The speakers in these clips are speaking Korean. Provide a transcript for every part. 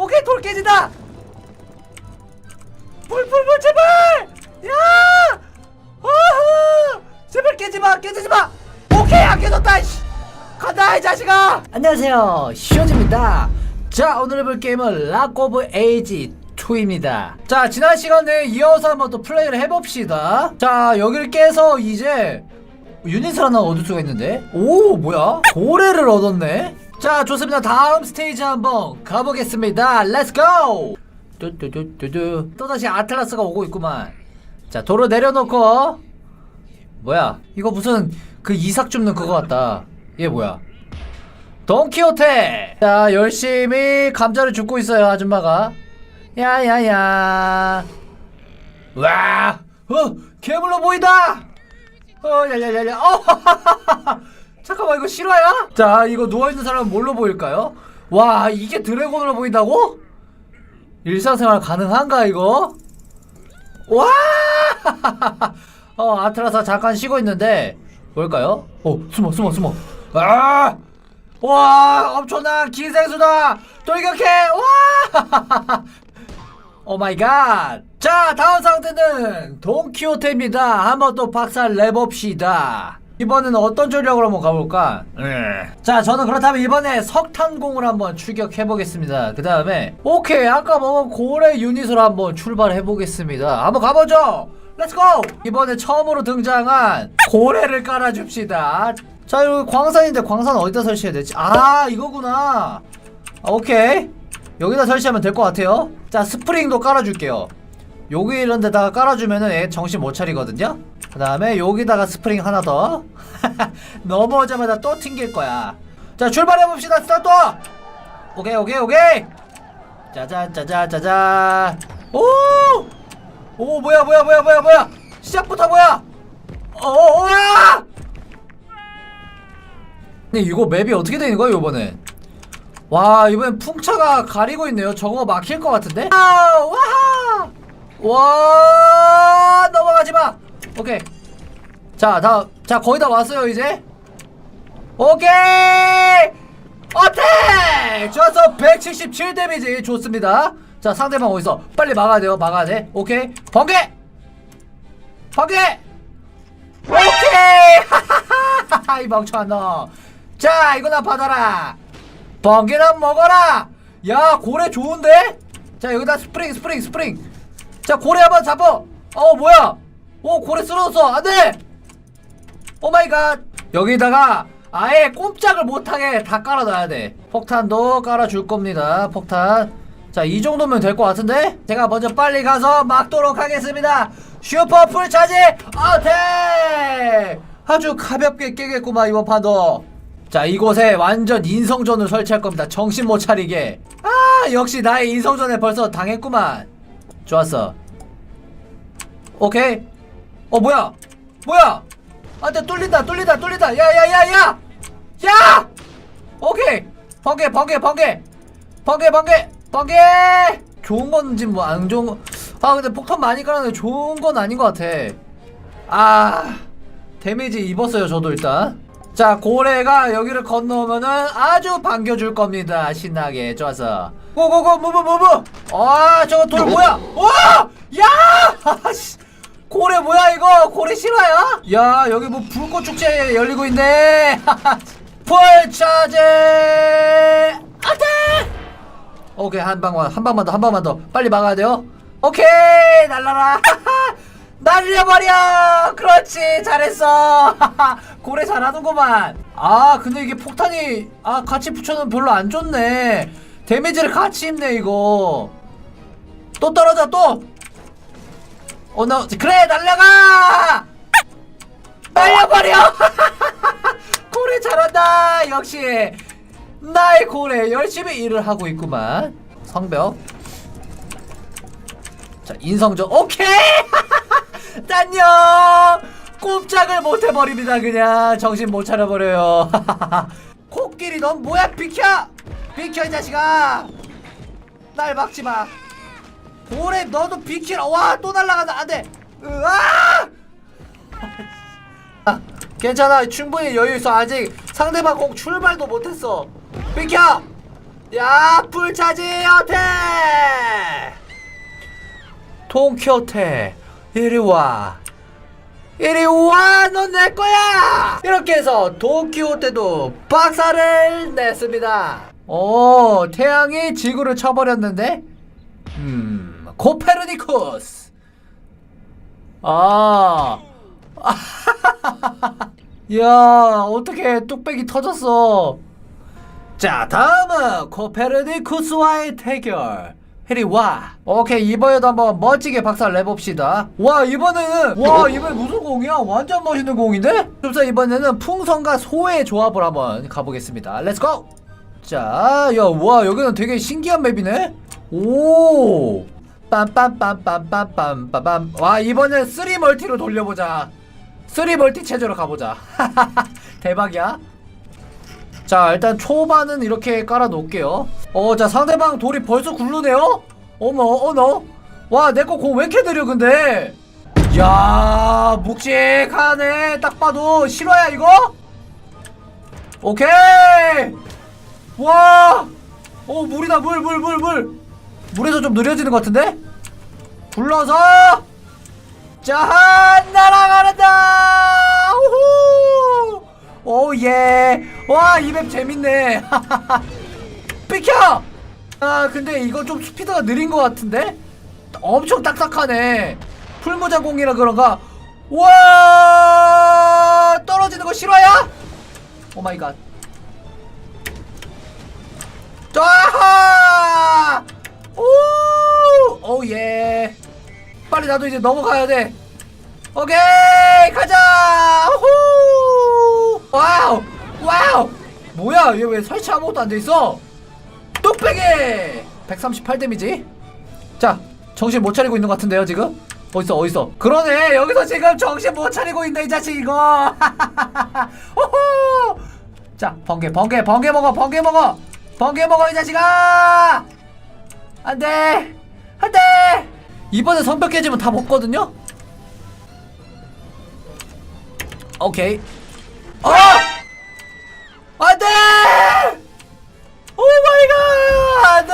오케이 돌 깨진다! 불불불 제발! 야! 어허 제발 깨지마 깨지마! 오케이 안 깨졌다 이씨! 간다 이 자식아! 안녕하세요 시오즈입니다. 자 오늘 해볼 게임은 락 오브 에이지 2입니다. 자 지난 시간에 이어서 한번 또 플레이를 해봅시다. 자 여기를 깨서 이제 유닛을 하나 얻을 수가 있는데? 오 뭐야? 고래를 얻었네 자 좋습니다. 다음 스테이지 한번 가보겠습니다. 렛츠고 뚜뚜뚜뚜뚜. 또다시 아틀라스가 오고 있구만. 자 도로 내려놓고. 뭐야? 이거 무슨 그 이삭 줍는 그거 같다. 얘 뭐야? 돈키호테! 자 열심히 감자를 줍고 있어요 아줌마가. 야야야. 와! 어, 괴물로 보인다! 어, 야야야야. 어, 잠깐만 이거 실화야? 자, 이거 누워 있는 사람은 뭘로 보일까요? 와, 이게 드래곤으로 보인다고? 일상생활 가능한가 이거? 와! 어, 아트라사 잠깐 쉬고 있는데 뭘까요? 어, 숨어, 숨어, 숨어. 아! 와, 엄청난 기생수다. 돌격해. 와! 오 마이 갓. 자, 다음 상태는 돈키호테입니다. 한번 또 박살 내봅시다. 이번에는 어떤 전략으로 한번 가볼까? 자, 저는 그렇다면 이번에 석탄공을 한번 출격해보겠습니다. 그 다음에, 오케이, 아까 먹은 고래 유닛으로 한번 출발해보겠습니다. 한번 가보죠! 렛츠고! 이번에 처음으로 등장한 고래를 깔아줍시다. 자, 여기 광산인데 광산 어디다 설치해야 되지? 아, 이거구나. 아, 오케이. 여기다 설치하면 될 것 같아요. 자, 스프링도 깔아줄게요. 여기 이런 데다가 깔아주면은 애 정신 못 차리거든요. 그 다음에 여기다가 스프링 하나 더. 넘어오자마자 또 튕길 거야. 자, 출발해봅시다. 스타트! 오케이, 오케이, 오케이! 짜잔, 짜잔, 짜잔. 오! 오, 뭐야, 뭐야, 뭐야, 뭐야, 뭐야! 시작부터 뭐야! 어, 어, 와! 근데 이거 맵이 어떻게 되는 거야, 이번엔? 와 이번엔 풍차가 가리고 있네요 저거 막힐 것 같은데 아, 와! 와 넘어가지마 오케이. 자 다음 자 거의 다 왔어요 이제? 오케이! 어택! 좋았어. 177 데미지. 좋습니다. 자 상대방 어디서? 빨리 막아야 돼요. 막아야 돼. 오케이. 번개! 번개! 오케이! 이 멍청한 놈자 이거나 받아라. 번개나 먹어라. 야 고래 좋은데? 자 여기다 스프링 스프링 스프링. 자 고래 한번 잡어. 어 뭐야 오 고래 쓰러졌어. 안돼! 오마이갓. 여기다가 아예 꼼짝을 못하게 다 깔아놔야 돼. 폭탄도 깔아줄 겁니다 폭탄. 자 이 정도면 될 것 같은데? 제가 먼저 빨리 가서 막도록 하겠습니다. 슈퍼 풀차지 어택! 아주 가볍게 깨겠구만 이번 판도. 자 이곳에 완전 인성전을 설치할 겁니다. 정신 못 차리게. 아 역시 나의 인성전에 벌써 당했구만. 좋았어. 오케이 어 뭐야? 뭐야? 안돼 뚫린다 뚫린다 뚫린다. 야야야야! 야! 오케이 번개 번개 번개! 번개 번개! 번개! 좋은 건지 뭐 안 좋은 거 아 근데 폭탄 많이 깔았는데 좋은 건 아닌 것 같아. 아 데미지 입었어요 저도 일단. 자 고래가 여기를 건너오면은 아주 반겨줄 겁니다 신나게. 좋아서. 고고고 무브 무브 아 저거 돌 뭐야? 와야! 아씨 고래 뭐야 이거? 고래 실화야? 야 여기 뭐 불꽃 축제 열리고 있네. 풀차제! 아대 오케이 한 방만 한 방만 더 한 방만 더. 빨리 막아야 돼요. 오케이 날라라. 날려버려! 그렇지 잘했어. 고래 잘하는구만. 아 근데 이게 폭탄이 아 같이 붙여놓으면 별로 안 좋네. 데미지를 같이 입네 이거. 또 떨어져 또 어, 나, 그래, 날려가! 날려버려! 고래 잘한다! 역시, 나의 고래, 열심히 일을 하고 있구만. 성벽. 자, 인성전, 오케이! 딴요! 꼼짝을 못 해버립니다, 그냥. 정신 못 차려버려요. 코끼리, 넌 뭐야, 비켜! 비켜, 이 자식아! 날 막지 마. 고래 너도 비키라 와또 날라간다. 안돼. 으아! 아, 괜찮아. 충분히 여유 있어. 아직 상대방 꼭 출발도 못했어. 비켜! 야 불차지 어태! 통키호테 이리 와. 이리 와 넌 내 거야! 이렇게 해서 돈키호테도 박살을 냈습니다. 오 태양이 지구를 쳐버렸는데? 음 코페르니쿠스. 아. 야 어떻게 뚝배기 터졌어? 자 다음은 코페르니쿠스와의 대결. 해리 와. 오케이 이번에도 한번 멋지게 박살 내봅시다. 와 이번에는 와 이번에 무슨 공이야? 완전 멋있는 공인데? 그래서 이번에는 풍선과 소의 조합을 한번 가보겠습니다. 렛츠고 자 야 와 여기는 되게 신기한 맵이네? 오 빰빰빰빰빰빰빰빰. 와 이번엔 3 멀티로 돌려보자. 3 멀티 체제로 가보자. 대박이야. 자 일단 초반은 이렇게 깔아 놓을게요. 어 자 상대방 돌이 벌써 굴르네요? 어머 어너 와 내 거 공 왜 이렇게 느려 근데? 야 묵직하네. 딱 봐도 실화야 이거? 오케이. 와어 물이다 물 물 물 물 물에서 좀 느려지는 것 같은데? 불러서! 자 날아가는다! 우후! 오예. 와 이 맵 재밌네. 비켜! 아 근데 이거 좀 스피드가 느린 것 같은데? 엄청 딱딱하네. 풀무자공이라 그런가? 와! 떨어지는 거 실화야 오마이갓. 자 오 오 예. 빨리 나도 이제 넘어가야 돼. 오케이 가자! 후 와우! 와우! 뭐야 얘 왜 설치 아무것도 안 돼 있어? 뚝배기! 138 데미지? 자 정신 못 차리고 있는 것 같은데요 지금? 어딨어 어딨어? 그러네 여기서 지금 정신 못 차리고 있네 이 자식 이거. 호호! 자 번개 번개 번개 먹어 번개 먹어! 번개 먹어 이 자식아 안돼! 안돼! 이번에 성벽 깨지면 다 먹거든요? 오케이. 어! 안돼! 오 마이 갓! 안돼!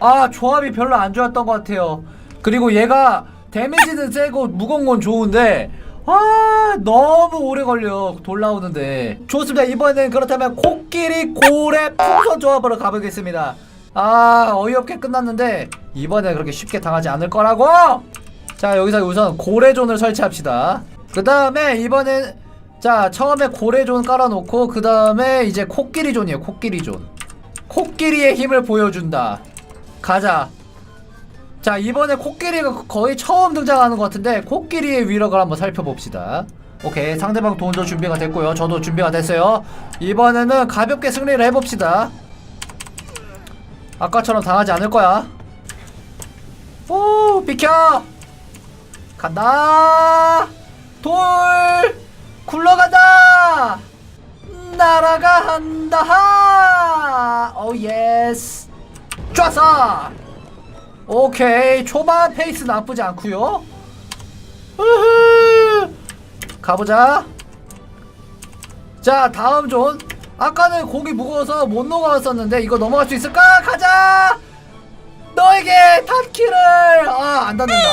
아 조합이 별로 안 좋았던 것 같아요. 그리고 얘가 데미지는 세고 무거운 건 좋은데 아 너무 오래 걸려. 돌 나오는데. 좋습니다. 이번엔 그렇다면 코끼리 고래 풍선 조합으로 가보겠습니다. 아 어이없게 끝났는데 이번에 그렇게 쉽게 당하지 않을 거라고! 자 여기서 우선 고래존을 설치합시다. 그 다음에 이번엔 자 처음에 고래존 깔아놓고 그 다음에 이제 코끼리존이에요 코끼리존. 코끼리의 힘을 보여준다. 가자 자 이번에 코끼리가 거의 처음 등장하는 것 같은데 코끼리의 위력을 한번 살펴봅시다. 오케이 상대방 돈도 준비가 됐고요. 저도 준비가 됐어요. 이번에는 가볍게 승리를 해봅시다. 아까처럼 당하지 않을 거야. 오 비켜! 간다! 돌! 굴러간다! 날아간다! 오 예스! 좋았어 오케이. 초반 페이스 나쁘지 않구요. 우후. 가보자. 자 다음 존. 아까는 공이 무거워서 못 넘어갔었는데 이거 넘어갈 수 있을까? 가자! 너에게 닿기를! 아 안 닿는다.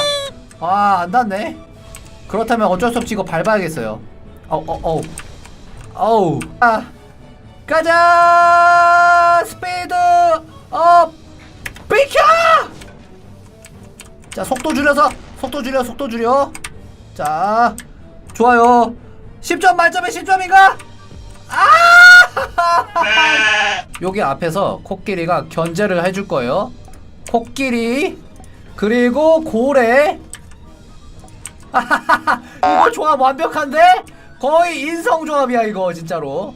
아 안 닿네. 그렇다면 어쩔 수 없이 이거 밟아야겠어요. 어어 어우. 어우. 아 가자! 스피드 업! 비켜 자 속도 줄여서 속도 줄여 속도 줄여. 자 좋아요. 10점 만점에 10점인가? 아! 여기 앞에서 코끼리가 견제를 해줄 거예요. 코끼리 그리고 고래. 이거 조합 완벽한데? 거의 인성 조합이야 이거 진짜로.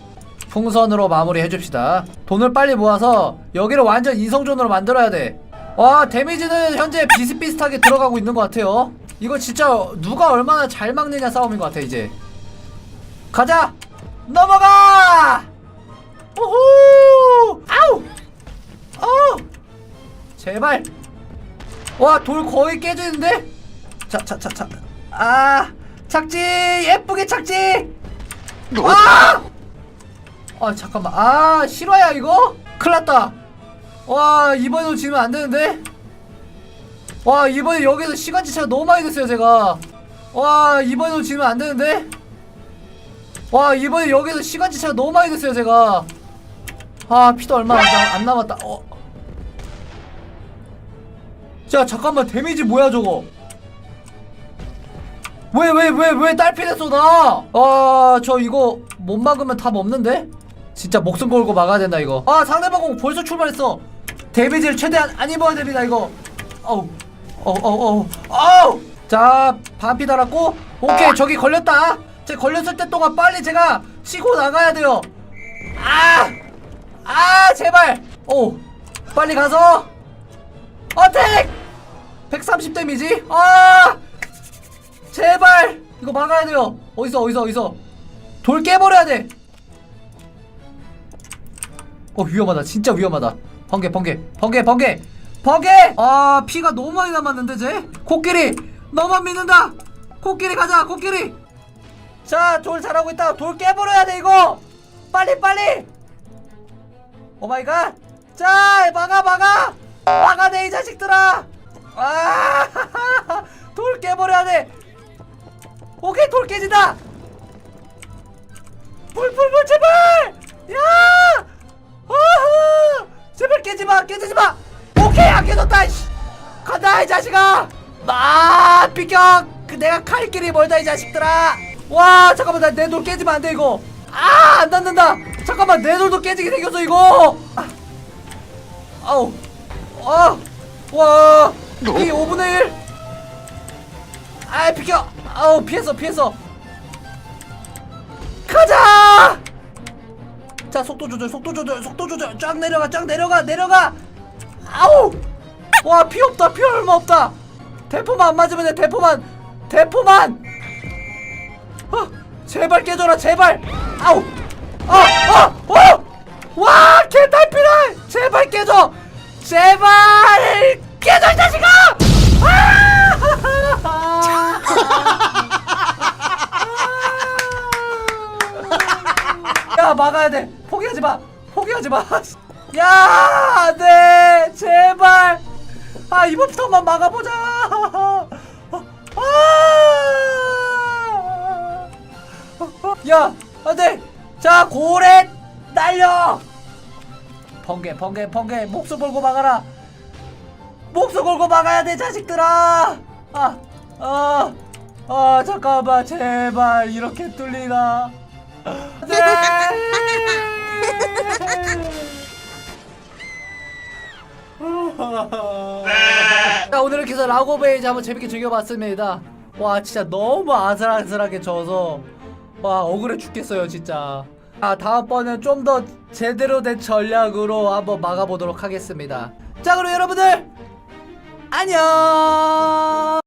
풍선으로 마무리 해줍시다. 돈을 빨리 모아서 여기를 완전 인성존으로 만들어야 돼 와 데미지는 현재 비슷비슷하게 들어가고 있는 것 같아요. 이거 진짜 누가 얼마나 잘 막느냐 싸움인 것 같아 이제. 가자! 넘어가! 우후 아우! 어 제발! 와 돌 거의 깨지는데? 자자자자 아 착지! 예쁘게 착지! 아! 아 잠깐만. 아 실화야 이거? 큰일났다 와 이번에도 지면 안 되는데? 와 이번에 여기서 시간 지체가 너무 많이 됐어요 제가. 와 이번에도 지면 안 되는데? 와 이번에 여기서 시간 지체가 너무 많이 됐어요 제가. 아 피도 얼마 안, 남- 안 남았다. 어. 자 잠깐만. 데미지 뭐야 저거? 왜 왜 왜 왜 딸피 됐어 나? 아저 이거 못 막으면 답 없는데? 진짜 목숨 걸고 막아야 된다 이거. 아 상대방 공 벌써 출발했어 데미지를 최대한 안 입어야 됩니다 이거. 어우 어우 어우 어우 자 반피 달았고 오케이 저기 걸렸다. 제 걸렸을 때 동안 빨리 제가 치고 나가야 돼요. 아! 아 제발. 오 빨리 가서. 어택! 130 데미지. 아 제발. 이거 막아야 돼요. 어디서 어디서 어디서? 돌 깨버려야 돼어 위험하다. 진짜 위험하다 번개 번개 번개 번개 번개! 아 피가 너무 많이 남았는데 쟤? 코끼리! 너만 믿는다! 코끼리 가자 코끼리! 자돌 잘하고 있다. 돌 깨버려야 돼 이거! 빨리 빨리! 오마이갓! 자 막아 막아! 막아 내 이 자식들아! 아돌 깨버려야 돼! 오케이 돌 깨진다! 불불불 제발! 야 깨지마 깨지마! 오케이 안 깨졌다 씨. 간다 이 자식아! 아 비켜 그 내가 갈 길이 멀다 이 자식들아! 와 잠깐만 나 내 돌 깨지면 안 돼 이거! 아 안 닿는다! 잠깐만 내 돌도 깨지게 생겼어 이거! 아. 아우. 아와. 이 5분의 1 아이 비켜! 아우 피했어 피했어! 가자 자 속도 조절 속도 조절 속도 조절. 쫙 내려가 쫙 내려가 내려가. 아우! 와 피 없다 피 얼마 없다. 대포만 안 맞으면 돼 대포만. 대포만! 어 제발 깨져라 제발. 아우! 아아어와 개탈피라 제발 깨져! 제발! 깨져 이 자식아 막아야 돼. 포기하지 마. 포기하지 마 야 안 돼 제발. 아 이번부터만 막아보자. 아! 야 안 돼 자 고래 날려. 번개 번개 번개 목숨 걸고 막아라. 목숨 걸고 막아야 돼 자식들아. 아, 아, 아 잠깐만. 제발 이렇게 뚫리나. 네. 자 오늘 이렇게 해서 라고베이즈 한번 재밌게 즐겨봤습니다. 와 진짜 너무 아슬아슬하게 져서 와 억울해 죽겠어요 진짜. 아 다음번엔 좀 더 제대로 된 전략으로 한번 막아보도록 하겠습니다. 자 그럼 여러분들 안녕